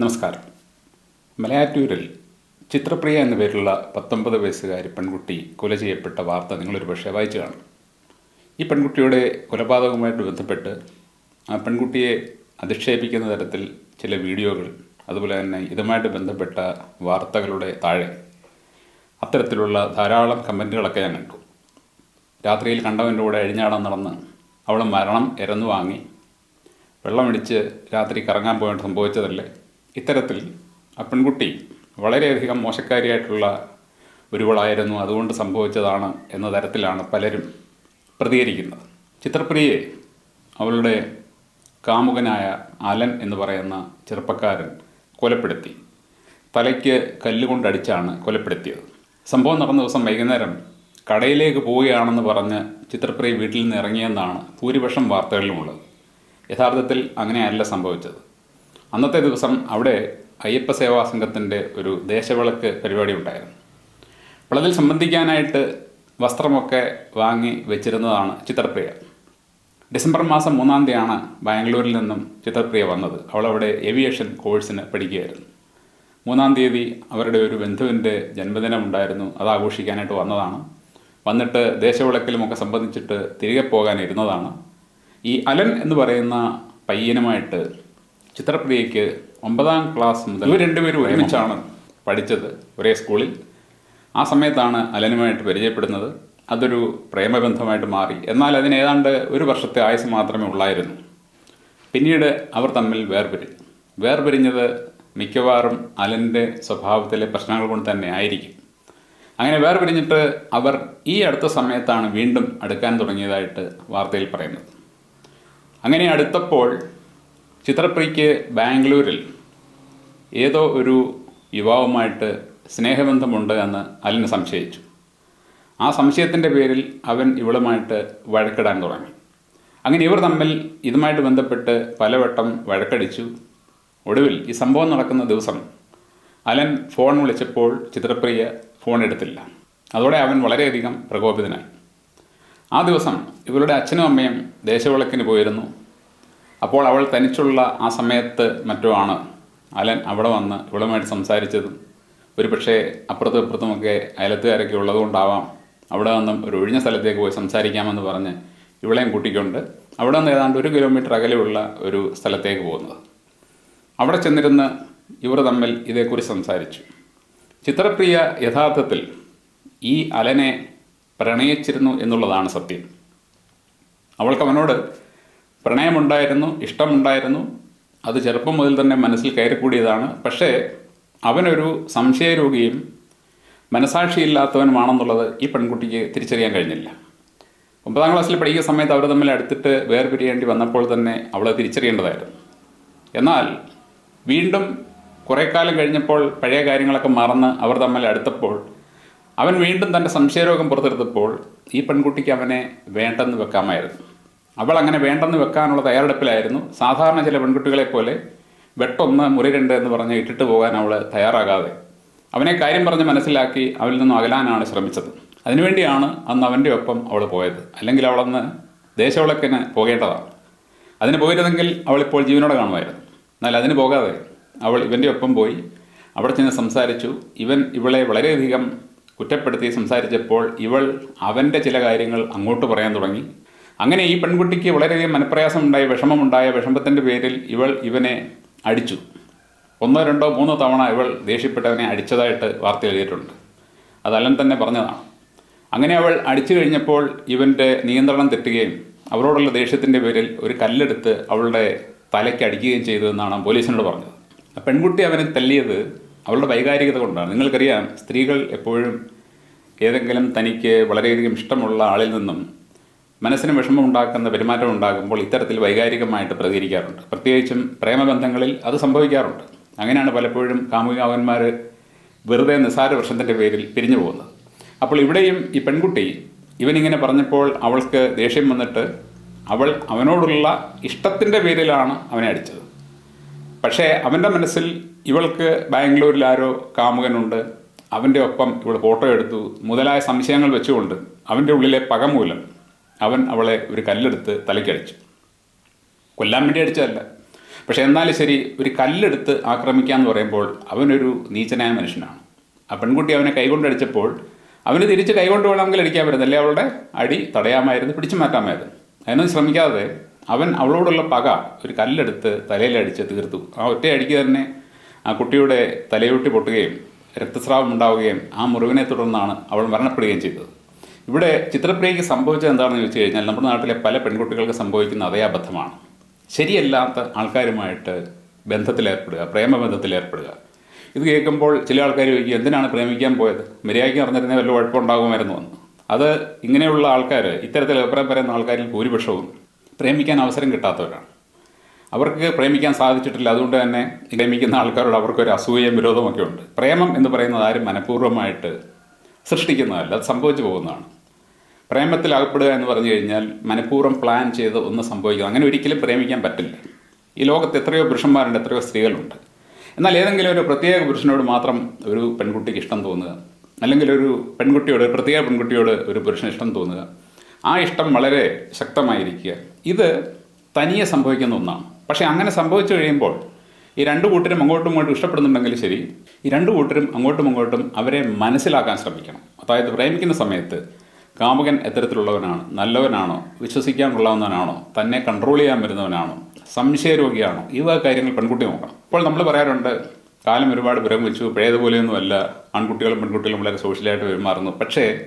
നമസ്കാരം. മലയാറ്റൂരിൽ ചിത്രപ്രിയ എന്ന പേരുള്ള പത്തൊമ്പത് വയസ്സുകാരി പെൺകുട്ടി കൊല ചെയ്യപ്പെട്ട വാർത്ത നിങ്ങളൊരു പക്ഷേ വായിച്ചു കാണും. ഈ പെൺകുട്ടിയുടെ കൊലപാതകവുമായിട്ട് ബന്ധപ്പെട്ട് ആ പെൺകുട്ടിയെ അധിക്ഷേപിക്കുന്ന തരത്തിൽ ചില വീഡിയോകൾ അതുപോലെ തന്നെ ഇതുമായിട്ട് ബന്ധപ്പെട്ട വാർത്തകളുടെ താഴെ അത്തരത്തിലുള്ള ധാരാളം കമന്റുകളൊക്കെ ഞാൻ കണ്ടു. രാത്രിയിൽ കണ്ടവന്റെ കൂടെ അഴിഞ്ഞാടാൻ നടന്ന് അവൾ മരണം ഇരന്നു വാങ്ങി. വെള്ളമടിച്ച് രാത്രി കറങ്ങാൻ പോയിട്ട് സംഭവിച്ചതല്ലേ? ഇത്തരത്തിൽ ആ പെൺകുട്ടി വളരെയധികം മോശക്കാരിയായിട്ടുള്ള ഒരുവളായിരുന്നു. അതുകൊണ്ട് സംഭവിച്ചതാണ് എന്ന തരത്തിലാണ് പലരും പ്രതികരിക്കുന്നത്. ചിത്രപ്രിയയെ അവളുടെ കാമുകനായ അലൻ എന്ന് പറയുന്ന ചെറുപ്പക്കാരൻ കൊലപ്പെടുത്തി. തലയ്ക്ക് കല്ലുകൊണ്ടടിച്ചാണ് കൊലപ്പെടുത്തിയത്. സംഭവം നടന്ന ദിവസം വൈകുന്നേരം കടയിലേക്ക് പോവുകയാണെന്ന് പറഞ്ഞ് ചിത്രപ്രിയ വീട്ടിൽ നിന്ന് ഇറങ്ങിയെന്നാണ് ഭൂരിപക്ഷം വാർത്തകളിലുമുള്ളത്. യഥാർത്ഥത്തിൽ അങ്ങനെയല്ല സംഭവിച്ചത്. അന്നത്തെ ദിവസം അവിടെ അയ്യപ്പ സേവാ സംഘത്തിന്റെ ഒരു ദേശവിളക്ക് പരിപാടി ഉണ്ടായിരുന്നു. അപ്പോൾ അതിൽ സംബന്ധിക്കാനായിട്ട് വസ്ത്രമൊക്കെ വാങ്ങി വെച്ചിരുന്നതാണ് ചിത്രപ്രിയ. ഡിസംബർ മാസം മൂന്നാം തീയതിയാണ് ബാംഗ്ലൂരിൽ നിന്നും ചിത്രപ്രിയ വന്നത്. അവളവിടെ ഏവിയേഷൻ കോഴ്സിന് പഠിക്കുകയായിരുന്നു. മൂന്നാം തീയതി അവരുടെ ഒരു ബന്ധുവിന്റെ ജന്മദിനം ഉണ്ടായിരുന്നു. അത് ആഘോഷിക്കാനായിട്ട് വന്നതാണ്. വന്നിട്ട് ദേശവിളക്കിലുമൊക്കെ സംബന്ധിച്ചിട്ട് തിരികെ പോകാനിരുന്നതാണ്. ഈ അലൻ എന്ന് പറയുന്ന പയ്യനുമായിട്ട് ചിത്രപ്രിയയ്ക്ക് ഒമ്പതാം ക്ലാസ് മുതൽ ഇവർ രണ്ടുപേരും ഒരുമിച്ചാണ് പഠിച്ചത് ഒരേ സ്കൂളിൽ. ആ സമയത്താണ് അലനുമായിട്ട് പരിചയപ്പെടുന്നത്. അതൊരു പ്രേമബന്ധമായിട്ട് മാറി. എന്നാൽ അതിന് ഏതാണ്ട് ഒരു വർഷത്തെ ആയുസ് മാത്രമേ ഉള്ളായിരുന്നു. പിന്നീട് അവർ തമ്മിൽ വേർപിരിഞ്ഞു. വേർപിരിഞ്ഞത് മിക്കവാറും അലന്റെ സ്വഭാവത്തിലെ പ്രശ്നങ്ങൾ കൊണ്ട് തന്നെ ആയിരിക്കും. അങ്ങനെ വേർപിരിഞ്ഞിട്ട് അവർ ഈ അടുത്ത സമയത്താണ് വീണ്ടും അടുക്കാൻ തുടങ്ങിയതായിട്ട് വാർത്തയിൽ പറയുന്നത്. അങ്ങനെ അടുത്തപ്പോൾ ചിത്രപ്രിയയ്ക്ക് ബാംഗ്ലൂരിൽ ഏതോ ഒരു യുവാവുമായിട്ട് സ്നേഹബന്ധമുണ്ട് എന്ന് അലിന് സംശയിച്ചു. ആ സംശയത്തിന്റെ പേരിൽ അവൻ ഇവളുമായിട്ട് വഴക്കിടാൻ തുടങ്ങി. അങ്ങനെ ഇവർ തമ്മിൽ ഇതുമായിട്ട് ബന്ധപ്പെട്ട് പലവട്ടം വഴക്കടിച്ചു. ഒടുവിൽ ഈ സംഭവം നടക്കുന്ന ദിവസം അലൻ ഫോൺ വിളിച്ചപ്പോൾ ചിത്രപ്രിയ ഫോൺ എടുത്തില്ല. അതോടെ അവൻ വളരെയധികം പ്രകോപിതനായി. ആ ദിവസം ഇവരുടെ അച്ഛനും അമ്മയും ദേശവിളക്കിന് പോയിരുന്നു. അപ്പോൾ അവൾ തനിച്ചുള്ള ആ സമയത്ത് മറ്റോ ആണ്. അലൻ അവിടെ വന്ന് ഇവളുമായിട്ട് സംസാരിച്ചതും ഒരു പക്ഷേ അപ്പുറത്തും ഇപ്പുറത്തുമൊക്കെ അയലത്തുകാരൊക്കെ ഉള്ളതുകൊണ്ടാവാം. അവിടെ നിന്നും ഒരു ഒഴിഞ്ഞ സ്ഥലത്തേക്ക് പോയി സംസാരിക്കാമെന്ന് പറഞ്ഞ് ഇവളെയും കൂട്ടിക്കൊണ്ട് അവിടെ നിന്ന് ഏതാണ്ട് ഒരു കിലോമീറ്റർ അകലെയുള്ള ഒരു സ്ഥലത്തേക്ക് പോകുന്നത്. അവിടെ ചെന്നിരുന്ന് ഇവർ തമ്മിൽ ഇതേക്കുറിച്ച് സംസാരിച്ചു. ചിത്രപ്രിയ യഥാർത്ഥത്തിൽ ഈ അലനെ പ്രണയിച്ചിരുന്നു എന്നുള്ളതാണ് സത്യം. അവൾക്ക് അവനോട് പ്രണയമുണ്ടായിരുന്നു ഇഷ്ടമുണ്ടായിരുന്നു. അത് ചെറുപ്പം മുതൽ തന്നെ മനസ്സിൽ കയറിക്കൂടിയതാണ്. പക്ഷേ അവനൊരു സംശയരോഗിയും മനസാക്ഷിയില്ലാത്തവനുമാണെന്നുള്ളത് ഈ പെൺകുട്ടിക്ക് തിരിച്ചറിയാൻ കഴിഞ്ഞില്ല. ഒമ്പതാം ക്ലാസ്സിൽ പഠിക്കുന്ന സമയത്ത് അവർ തമ്മിൽ അടുത്തിട്ട് വേർപിരിയേണ്ടി വന്നപ്പോൾ തന്നെ അവളെ തിരിച്ചറിയേണ്ടതായിരുന്നു. എന്നാൽ വീണ്ടും കുറേ കാലം കഴിഞ്ഞപ്പോൾ പഴയ കാര്യങ്ങളൊക്കെ മറന്ന് അവർ തമ്മിൽ അടുത്തപ്പോൾ അവൻ വീണ്ടും തന്റെ സംശയരോഗം പുറത്തെടുത്തപ്പോൾ ഈ പെൺകുട്ടിക്ക് അവനെ വേണ്ടെന്ന് വെക്കാമായിരുന്നു. അവൾ അങ്ങനെ വേണ്ടെന്ന് വെക്കാനുള്ള തയ്യാറെടുപ്പിലായിരുന്നു. സാധാരണ ചില പെൺകുട്ടികളെ പോലെ വെട്ടൊന്ന് മുറി രണ്ട് എന്ന് പറഞ്ഞ് ഇട്ടിട്ട് പോകാൻ അവൾ തയ്യാറാകാതെ. അവനെ കാര്യം പറഞ്ഞ് മനസ്സിലാക്കി അവരിൽ നിന്നും അകലാനാണ് ശ്രമിച്ചത്. അതിനുവേണ്ടിയാണ് അന്ന് അവന്റെ ഒപ്പം അവൾ പോയത്. അല്ലെങ്കിൽ അവളന്ന് ദേശവിളക്കിന് പോകേണ്ടതാണ്. അതിന് പോയിരുന്നെങ്കിൽ അവൾ ഇപ്പോൾ ജീവനോടെ കാണുമായിരുന്നു. എന്നാൽ അതിന് പോകാതെ അവൾ ഇവന്റെ ഒപ്പം പോയി അവിടെ ചെന്ന് സംസാരിച്ചു. ഇവൻ ഇവളെ വളരെയധികം കുറ്റപ്പെടുത്തി സംസാരിച്ചപ്പോൾ ഇവൾ അവന്റെ ചില കാര്യങ്ങൾ അങ്ങോട്ട് പറയാൻ തുടങ്ങി. അങ്ങനെ ഈ പെൺകുട്ടിക്ക് വളരെയധികം മനപ്രയാസമുണ്ടായ വിഷമമുണ്ടായ വിഷമത്തിന്റെ പേരിൽ ഇവൾ ഇവനെ അടിച്ചു. ഒന്നോ രണ്ടോ മൂന്നോ തവണ ഇവൾ ദേഷ്യപ്പെട്ടവനെ അടിച്ചതായിട്ട് വാർത്ത എഴുതിയിട്ടുണ്ട്. അത് അലൻ തന്നെ പറഞ്ഞതാണ്. അങ്ങനെ അവൾ അടിച്ചു കഴിഞ്ഞപ്പോൾ ഇവന്റെ നിയന്ത്രണം തെറ്റുകയും അവരോടുള്ള ദേഷ്യത്തിന്റെ പേരിൽ ഒരു കല്ലെടുത്ത് അവളുടെ തലയ്ക്ക് അടിക്കുകയും ചെയ്തതെന്നാണ് പോലീസിനോട് പറഞ്ഞത്. ആ പെൺകുട്ടി അവനെ തല്ലിയത് അവളുടെ വൈകാരികത കൊണ്ടാണ്. നിങ്ങൾക്കറിയാം സ്ത്രീകൾ എപ്പോഴും ഏതെങ്കിലും തനിക്ക് വളരെയധികം ഇഷ്ടമുള്ള ആളിൽ നിന്നും മനസ്സിന് വിഷമം ഉണ്ടാക്കുന്ന പെരുമാറ്റം ഉണ്ടാകുമ്പോൾ ഇത്തരത്തിൽ വൈകാരികമായിട്ട് പ്രതികരിക്കാറുണ്ട്. പ്രത്യേകിച്ചും പ്രേമബന്ധങ്ങളിൽ അത് സംഭവിക്കാറുണ്ട്. അങ്ങനെയാണ് പലപ്പോഴും കാമുകാവന്മാർ വെറുതെ നിസാര വർഷത്തിന്റെ പേരിൽ പിരിഞ്ഞു പോകുന്നത്. അപ്പോൾ ഇവിടെയും ഈ പെൺകുട്ടി ഇവനിങ്ങനെ പറഞ്ഞപ്പോൾ അവൾക്ക് ദേഷ്യം വന്നിട്ട് അവൾ അവനോടുള്ള ഇഷ്ടത്തിന്റെ പേരിലാണ് അവനെ അടിച്ചത്. പക്ഷേ അവന്റെ മനസ്സിൽ ഇവൾക്ക് ബാംഗ്ലൂരിൽ ആരോ കാമുകനുണ്ട്. അവന്റെ ഒപ്പം ഇവൾ ഫോട്ടോ എടുത്തു. മുതലായ സംശയങ്ങൾ വെച്ചുകൊണ്ട് അവന്റെ ഉള്ളിലെ പക മൂലം അവൻ അവളെ ഒരു കല്ലെടുത്ത് തലയ്ക്കടിച്ചു. കൊല്ലാൻ വേണ്ടി അടിച്ചതല്ല. പക്ഷെ എന്നാലും ശരി ഒരു കല്ലെടുത്ത് ആക്രമിക്കുക എന്ന് പറയുമ്പോൾ അവനൊരു നീചനായ മനുഷ്യനാണ്. ആ പെൺകുട്ടി അവനെ കൈകൊണ്ടടിച്ചപ്പോൾ അവന് തിരിച്ച് കൈകൊണ്ട് വേണമെങ്കിൽ അടിക്കാൻ പറ്റുന്നില്ല അവളുടെ? അടി തടയാമായിരുന്നു പിടിച്ചു മാറ്റാമായിരുന്നു അതിനൊന്നും ശ്രമിക്കാതെ അവൻ അവളോടുള്ള പക ഒരു കല്ലെടുത്ത് തലയിലടിച്ച് തീർത്തു. ആ ഒറ്റ അടിക്ക് തന്നെ ആ കുട്ടിയുടെ തലയൊട്ടി പൊട്ടുകയും രക്തസ്രാവം ഉണ്ടാവുകയും ആ മുറിവിനെ തുടർന്നാണ് അവൾ മരണപ്പെടുകയും ചെയ്തത്. ഇവിടെ ചിത്രപ്രിയയ്ക്ക് സംഭവിച്ചത് എന്താണെന്ന് ചോദിച്ചു കഴിഞ്ഞാൽ നമ്മുടെ നാട്ടിലെ പല പെൺകുട്ടികൾക്ക് സംഭവിക്കുന്ന അതേ അബദ്ധമാണ്. ശരിയല്ലാത്ത ആൾക്കാരുമായിട്ട് ബന്ധത്തിലേർപ്പെടുക പ്രേമബന്ധത്തിലേർപ്പെടുക. ഇത് കേൾക്കുമ്പോൾ ചില ആൾക്കാർ ചോദിക്കും എന്തിനാണ് പ്രേമിക്കാൻ പോയത്? മര്യാദയ്ക്ക് പറഞ്ഞിരുന്നേ വല്ല കുഴപ്പമുണ്ടാകുമായിരുന്നു എന്ന്. അത് ഇങ്ങനെയുള്ള ആൾക്കാർ ഇത്തരത്തിൽ അഭിപ്രായം പറയുന്ന ആൾക്കാരിൽ ഭൂരിപക്ഷവും പ്രേമിക്കാൻ അവസരം കിട്ടാത്തവരാണ്. അവർക്ക് പ്രേമിക്കാൻ സാധിച്ചിട്ടില്ല. അതുകൊണ്ട് തന്നെ പ്രേമിക്കുന്ന ആൾക്കാരോട് അവർക്കൊരു അസൂയയും വിരോധമൊക്കെ ഉണ്ട്. പ്രേമം എന്ന് പറയുന്നത് ആരും മനഃപൂർവമായിട്ട് സൃഷ്ടിക്കുന്നതല്ല അത് സംഭവിച്ചു പോകുന്നതാണ്. പ്രേമത്തിൽ അകപ്പെടുക എന്ന് പറഞ്ഞു കഴിഞ്ഞാൽ മനഃപൂർവം പ്ലാൻ ചെയ്ത് ഒന്ന് സംഭവിക്കുക അങ്ങനെ ഒരിക്കലും പ്രേമിക്കാൻ പറ്റില്ല. ഈ ലോകത്ത് എത്രയോ പുരുഷന്മാരുണ്ട് എത്രയോ സ്ത്രീകളുണ്ട്. എന്നാൽ ഏതെങ്കിലും ഒരു പ്രത്യേക പുരുഷനോട് മാത്രം ഒരു പെൺകുട്ടിക്ക് ഇഷ്ടം തോന്നുക. അല്ലെങ്കിൽ ഒരു പെൺകുട്ടിയോട് ഒരു പ്രത്യേക പെൺകുട്ടിയോട് ഒരു പുരുഷന് ഇഷ്ടം തോന്നുക. ആ ഇഷ്ടം വളരെ ശക്തമായിരിക്കുക. ഇത് തനിയെ സംഭവിക്കുന്ന ഒന്നാണ്. പക്ഷേ അങ്ങനെ സംഭവിച്ചു കഴിയുമ്പോൾ ഈ രണ്ട് കൂട്ടരും അങ്ങോട്ടും ഇങ്ങോട്ടും ഇഷ്ടപ്പെടുന്നുണ്ടെങ്കിൽ ശരി ഈ രണ്ട് കൂട്ടരും അങ്ങോട്ടും ഇങ്ങോട്ടും അവരെ മനസ്സിലാക്കാൻ ശ്രമിക്കണം. അതായത് പ്രേമിക്കുന്ന സമയത്ത് കാമുകൻ എത്തരത്തിലുള്ളവനാണ് നല്ലവനാണോ വിശ്വസിക്കാൻ കൊള്ളാവുന്നവനാണോ തന്നെ കൺട്രോൾ ചെയ്യാൻ വരുന്നവനാണോ സംശയരോഗിയാണോ ഈ വക കാര്യങ്ങൾ പെൺകുട്ടി നോക്കണം. അപ്പോൾ നമ്മൾ പറയാറുണ്ട് കാലം ഒരുപാട് പുരോഗമിച്ചു പഴയതുപോലെയൊന്നുമല്ല ആൺകുട്ടികളും പെൺകുട്ടികളും വളരെ സോഷ്യലായിട്ട് പെരുമാറുന്നു. പക്ഷേ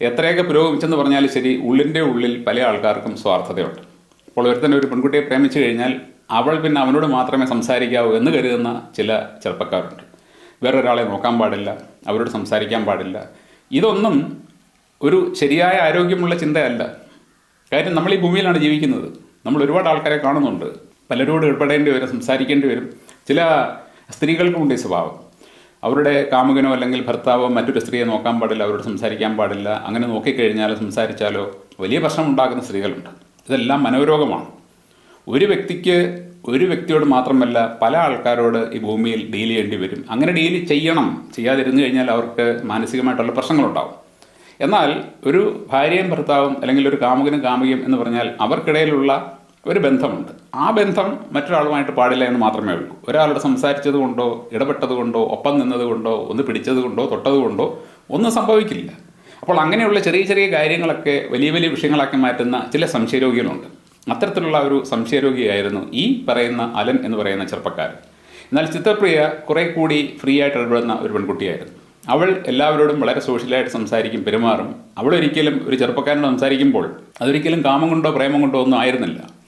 എത്രയൊക്കെ പുരോഗമിച്ചെന്ന് പറഞ്ഞാൽ ശരി ഉള്ളിന്റെ ഉള്ളിൽ പല ആൾക്കാർക്കും സ്വാർത്ഥതയുണ്ട്. അപ്പോൾ ഒരുത്തന്നെ ഒരു പെൺകുട്ടിയെ പ്രേമിച്ചു കഴിഞ്ഞാൽ അവൾ പിന്നെ അവനോട് മാത്രമേ സംസാരിക്കാവൂ എന്ന് കരുതുന്ന ചില ചെറുപ്പക്കാരുണ്ട്. വേറൊരാളെ നോക്കാൻ പാടില്ല അവരോട് സംസാരിക്കാൻ പാടില്ല. ഇതൊന്നും ഒരു ശരിയായ ആരോഗ്യമുള്ള ചിന്തയല്ല. കാര്യം നമ്മൾ ഈ ഭൂമിയിലാണ് ജീവിക്കുന്നത്. നമ്മൾ ഒരുപാട് ആൾക്കാരെ കാണുന്നുണ്ട്. പലരോട് ഇടപെടേണ്ടി വരും സംസാരിക്കേണ്ടി വരും. ചില സ്ത്രീകൾക്കുമുണ്ട് ഈ സ്വഭാവം. അവരുടെ കാമുകനോ അല്ലെങ്കിൽ ഭർത്താവോ മറ്റൊരു സ്ത്രീയെ നോക്കാൻ പാടില്ല അവരോട് സംസാരിക്കാൻ പാടില്ല. അങ്ങനെ നോക്കിക്കഴിഞ്ഞാലോ സംസാരിച്ചാലോ വലിയ പ്രശ്നം ഉണ്ടാക്കുന്ന സ്ത്രീകളുണ്ട്. ഇതെല്ലാം മനോരോഗമാണ്. ഒരു വ്യക്തിക്ക് ഒരു വ്യക്തിയോട് മാത്രമല്ല പല ആൾക്കാരോട് ഈ ഭൂമിയിൽ ഡീൽ ചെയ്യേണ്ടി വരും. അങ്ങനെ ഡീൽ ചെയ്യണം. ചെയ്യാതിരുന്നു കഴിഞ്ഞാൽ അവർക്ക് മാനസികമായിട്ടുള്ള പ്രശ്നങ്ങളുണ്ടാവും. എന്നാൽ ഒരു ഭാര്യയും ഭർത്താവും അല്ലെങ്കിൽ ഒരു കാമുകനും കാമുകയും എന്ന് പറഞ്ഞാൽ അവർക്കിടയിലുള്ള ഒരു ബന്ധമുണ്ട്. ആ ബന്ധം മറ്റൊരാളുമായിട്ട് പാടില്ല എന്ന് മാത്രമേ ഉള്ളൂ. ഒരാളോട് സംസാരിച്ചത് കൊണ്ടോ ഇടപെട്ടത് കൊണ്ടോ ഒപ്പം നിന്നത് കൊണ്ടോ ഒന്ന് പിടിച്ചത് കൊണ്ടോ തൊട്ടത് കൊണ്ടോ ഒന്നും സംഭവിക്കില്ല. അപ്പോൾ അങ്ങനെയുള്ള ചെറിയ ചെറിയ കാര്യങ്ങളൊക്കെ വലിയ വലിയ വിഷയങ്ങളാക്കി മാറ്റുന്ന ചില സംശയരോഗികളുണ്ട്. അത്തരത്തിലുള്ള ഒരു സംശയരോഗിയായിരുന്നു ഈ പറയുന്ന അലൻ എന്ന് പറയുന്ന ചെറുപ്പക്കാരൻ. എന്നാൽ ചിത്രപ്രിയ കുറെ കൂടി ഫ്രീ ആയിട്ട് ഇടപെടുന്ന ഒരു പെൺകുട്ടിയായിരുന്നു. അവൾ എല്ലാവരോടും വളരെ സോഷ്യലായിട്ട് സംസാരിക്കും പെരുമാറും. അവൾ ഒരിക്കലും ഒരു ചെറുപ്പക്കാരനോട് സംസാരിക്കുമ്പോൾ അതൊരിക്കലും കാമം കൊണ്ടോ പ്രേമം കൊണ്ടോ ഒന്നും ആയിരുന്നില്ല.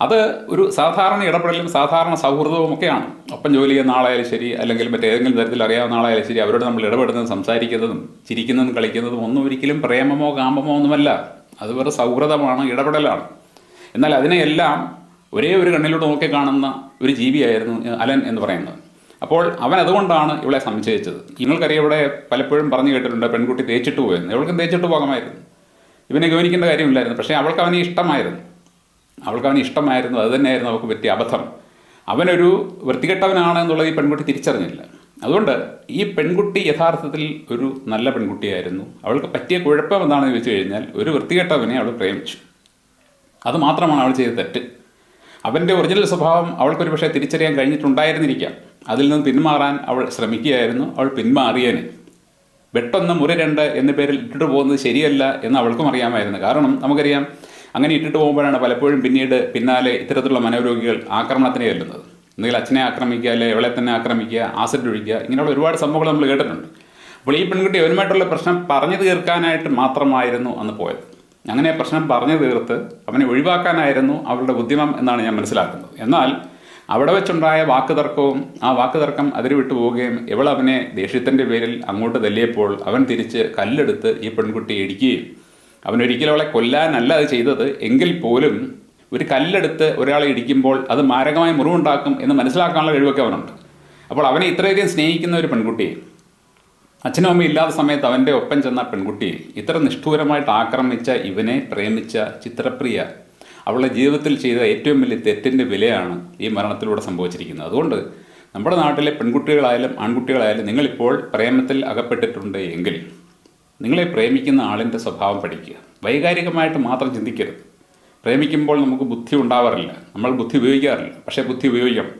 അത് ഒരു സാധാരണ ഇടപെടലും സാധാരണ സൗഹൃദവും ഒക്കെയാണ്. ഒപ്പം ജോലി ചെയ്യുന്ന ആളായാലും ശരി അല്ലെങ്കിൽ മറ്റേതെങ്കിലും തരത്തിൽ അറിയാവുന്ന ആളായാലും ശരി അവരോട് നമ്മൾ ഇടപെടുന്നതും സംസാരിക്കുന്നതും ചിരിക്കുന്നതും കളിക്കുന്നതും ഒന്നും ഒരിക്കലും പ്രേമമോ കാമമോ ഒന്നുമല്ല. അത് വെറും സൗഹൃദമാണ് ഇടപെടലാണ്. എന്നാൽ അതിനെയെല്ലാം ഒരേ ഒരു കണ്ണിലൂടെ നോക്കി കാണുന്ന ഒരു ജീവിയായിരുന്നു അലൻ എന്ന് പറയുന്നത്. അപ്പോൾ അവൻ അതുകൊണ്ടാണ് ഇവളെ സംശയിച്ചത്. നിങ്ങൾക്കറിയാം ഇവിടെ പലപ്പോഴും പറഞ്ഞു കേട്ടിട്ടുണ്ട് പെൺകുട്ടി തേച്ചിട്ട് പോയെന്ന്. ഇവൾക്കും തേച്ചിട്ട് പോകാമായിരുന്നു. ഇവനെ ഗവനിക്കേണ്ട കാര്യമില്ലായിരുന്നു പക്ഷേ അവൾക്ക് അവനെ ഇഷ്ടമായിരുന്നു. അവൾക്ക് അവന് ഇഷ്ടമായിരുന്നു അത് തന്നെയായിരുന്നു അവൾക്ക് പറ്റിയ അബദ്ധം. അവനൊരു വൃത്തികെട്ടവനാണ് എന്നുള്ളത് ഈ പെൺകുട്ടി തിരിച്ചറിഞ്ഞില്ല. അതുകൊണ്ട് ഈ പെൺകുട്ടി യഥാർത്ഥത്തിൽ ഒരു നല്ല പെൺകുട്ടിയായിരുന്നു. അവൾക്ക് പറ്റിയ കുഴപ്പം എന്താണെന്ന് ചോദിച്ചു കഴിഞ്ഞാൽ ഒരു വൃത്തികെട്ടവനെ അവൾ പ്രേമിച്ചു. അത് മാത്രമാണ് അവൾ ചെയ്ത തെറ്റ്. അവന്റെ ഒറിജിനൽ സ്വഭാവം അവൾക്കൊരു പക്ഷേ തിരിച്ചറിയാൻ കഴിഞ്ഞിട്ടുണ്ടായിരുന്നിരിക്കാം. അതിൽ നിന്ന് പിന്മാറാൻ അവൾ ശ്രമിക്കുകയായിരുന്നു. അവൾ പിന്മാറിയേനെ. വെട്ടൊന്ന് മുറി രണ്ട് എന്ന പേരിൽ ഇട്ടിട്ട് പോകുന്നത് ശരിയല്ല എന്ന് അവൾക്കും അറിയാമായിരുന്നു. കാരണം നമുക്കറിയാം അങ്ങനെ ഇട്ടിട്ട് പോകുമ്പോഴാണ് പലപ്പോഴും പിന്നീട് പിന്നാലെ ഇത്തരത്തിലുള്ള മനോരോഗികൾ ആക്രമണത്തിന് ചെല്ലുന്നത് എന്തെങ്കിലും അച്ഛനെ ആക്രമിക്കുക അല്ലെ ഇവളെ തന്നെ ആക്രമിക്കുക ആസിഡ് ഒഴിക്കുക ഇങ്ങനെയുള്ള ഒരുപാട് സംഭവങ്ങൾ നമ്മൾ കേട്ടിട്ടുണ്ട്. അപ്പോൾ ഈ പെൺകുട്ടി അവനുമായിട്ടുള്ള പ്രശ്നം പറഞ്ഞു തീർക്കാനായിട്ട് മാത്രമായിരുന്നു അന്ന് പോയത്. അങ്ങനെ പ്രശ്നം പറഞ്ഞു തീർത്ത് അവനെ ഒഴിവാക്കാനായിരുന്നു അവളുടെ ഉദ്യമം എന്നാണ് ഞാൻ മനസ്സിലാക്കുന്നത്. എന്നാൽ അവിടെ വെച്ചുണ്ടായ വാക്കുതർക്കവും ആ വാക്കുതർക്കം അതിര് വിട്ടു പോവുകയും ഇവൾ അവനെ ദേഷ്യത്തിന്റെ പേരിൽ അങ്ങോട്ട് തല്ലിയപ്പോൾ അവൻ തിരിച്ച് കല്ലെടുത്ത് ഈ പെൺകുട്ടിയെ ഇടിക്കുകയും അവൻ ഒരിക്കലും അവളെ കൊല്ലാനല്ല അത് ചെയ്തത് എങ്കിൽ പോലും ഒരു കല്ലെടുത്ത് ഒരാളെ ഇടിക്കുമ്പോൾ അത് മാരകമായ മുറിവുണ്ടാക്കും എന്ന് മനസ്സിലാക്കാനുള്ള കഴിവൊക്കെ അവനുണ്ട്. അപ്പോൾ അവനെ ഇത്രയധികം സ്നേഹിക്കുന്ന ഒരു പെൺകുട്ടിയെ അച്ഛനും അമ്മയും ഇല്ലാത്ത സമയത്ത് അവന്റെ ഒപ്പം ചെന്ന പെൺകുട്ടിയെ ഇത്ര നിഷ്ഠൂരമായിട്ട് ആക്രമിച്ച ഇവനെ പ്രേമിച്ച ചിത്രപ്രിയ അവളുടെ ജീവിതത്തിൽ ചെയ്ത ഏറ്റവും വലിയ തെറ്റിന്റെ വിലയാണ് ഈ മരണത്തിലൂടെ സംഭവിച്ചിരിക്കുന്നത്. അതുകൊണ്ട് നമ്മുടെ നാട്ടിലെ പെൺകുട്ടികളായാലും ആൺകുട്ടികളായാലും നിങ്ങളിപ്പോൾ പ്രേമത്തിൽ അകപ്പെട്ടിട്ടുണ്ട് എങ്കിൽ നിങ്ങളെ പ്രേമിക്കുന്ന ആളിന്റെ സ്വഭാവം പഠിക്കുക. വൈകാരികമായിട്ട് മാത്രം ചിന്തിക്കരുത്. പ്രേമിക്കുമ്പോൾ നമുക്ക് ബുദ്ധി ഉണ്ടാവാറില്ല. നമ്മൾ ബുദ്ധി ഉപയോഗിക്കാറില്ല. പക്ഷേ ബുദ്ധി ഉപയോഗിക്കണം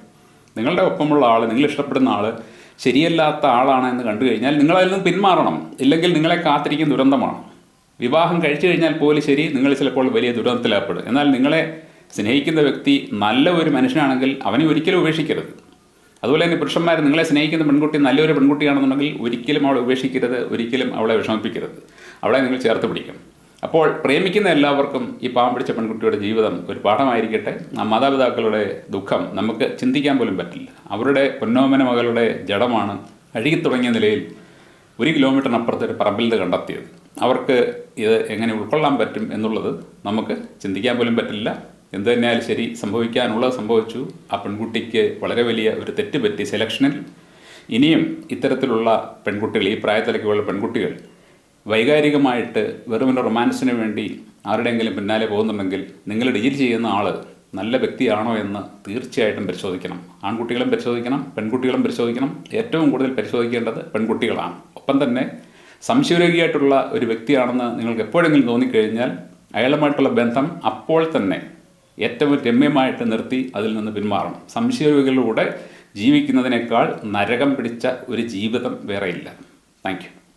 നിങ്ങളുടെ ഒപ്പമുള്ള ആൾ നിങ്ങൾ ഇഷ്ടപ്പെടുന്ന ആൾ ശരിയല്ലാത്ത ആളാണ് എന്ന് കണ്ടു കഴിഞ്ഞാൽ നിങ്ങൾ അതിൽ നിന്ന് പിന്മാറണം. ഇല്ലെങ്കിൽ നിങ്ങളെ കാത്തിരിക്കുന്ന ദുരന്തമാണ്. വിവാഹം കഴിച്ചു കഴിഞ്ഞാൽ പോലും ശരി നിങ്ങൾ ചിലപ്പോൾ വലിയ ദുരന്തത്തിലേർപ്പെടും എന്നാൽ നിങ്ങളെ സ്നേഹിക്കുന്ന വ്യക്തി നല്ല ഒരു മനുഷ്യനാണെങ്കിൽ അവനെ ഒരിക്കലും ഉപേക്ഷിക്കരുത്. അതുപോലെ തന്നെ പുരുഷന്മാർ നിങ്ങളെ സ്നേഹിക്കുന്ന പെൺകുട്ടി നല്ലൊരു പെൺകുട്ടിയാണെന്നുണ്ടെങ്കിൽ ഒരിക്കലും അവളെ ഉപേക്ഷിക്കരുത് ഒരിക്കലും അവളെ വിഷമിപ്പിക്കരുത്. അവളെ നിങ്ങൾ ചേർത്ത് പിടിക്കണം അപ്പോൾ പ്രേമിക്കുന്ന എല്ലാവർക്കും ഈ പാവം പിടിച്ച പെൺകുട്ടിയുടെ ജീവിതം ഒരു പാഠമായിരിക്കട്ടെ. ആ മാതാപിതാക്കളുടെ ദുഃഖം നമുക്ക് ചിന്തിക്കാൻ പോലും പറ്റില്ല. അവരുടെ പൊന്നോമന മകളുടെ ജഡമാണ് അഴുകി തുടങ്ങിയ നിലയിൽ ഒരു കിലോമീറ്ററിനപ്പുറത്ത് ഒരു പറമ്പിൽ നിന്ന് കണ്ടെത്തിയത്. അവർക്ക് ഇത് എങ്ങനെ ഉൾക്കൊള്ളാൻ പറ്റും എന്നുള്ളത് നമുക്ക് ചിന്തിക്കാൻ പോലും പറ്റില്ല. എന്ത് തന്നെയായാലും ശരി സംഭവിക്കാനുള്ളത് സംഭവിച്ചു. ആ പെൺകുട്ടിക്ക് വളരെ വലിയ ഒരു തെറ്റ് പറ്റി സെലക്ഷനിൽ. ഇനിയും ഇത്തരത്തിലുള്ള പെൺകുട്ടികൾ ഈ പ്രായത്തിലേക്കുള്ള പെൺകുട്ടികൾ വൈകാരികമായിട്ട് വെറും റൊമാൻസിന് വേണ്ടി ആരുടെയെങ്കിലും പിന്നാലെ പോകുന്നുണ്ടെങ്കിൽ നിങ്ങൾ ഡീൽ ചെയ്യുന്ന ആൾ നല്ല വ്യക്തിയാണോ എന്ന് തീർച്ചയായിട്ടും പരിശോധിക്കണം. ആൺകുട്ടികളും പരിശോധിക്കണം പെൺകുട്ടികളും പരിശോധിക്കണം. ഏറ്റവും കൂടുതൽ പരിശോധിക്കേണ്ടത് പെൺകുട്ടികളാണ്. ഒപ്പം തന്നെ സംശയരോഗിയായിട്ടുള്ള ഒരു വ്യക്തിയാണെന്ന് നിങ്ങൾക്ക് എപ്പോഴെങ്കിലും തോന്നിക്കഴിഞ്ഞാൽ അയാളുമായിട്ടുള്ള ബന്ധം അപ്പോൾ തന്നെ ഏറ്റവും രമ്യമായിട്ട് നിർത്തി അതിൽ നിന്ന് പിന്മാറണം. സംശയരോഗികളിലൂടെ ജീവിക്കുന്നതിനേക്കാൾ നരകം പിടിച്ച ഒരു ജീവിതം വേറെയില്ല. Thank you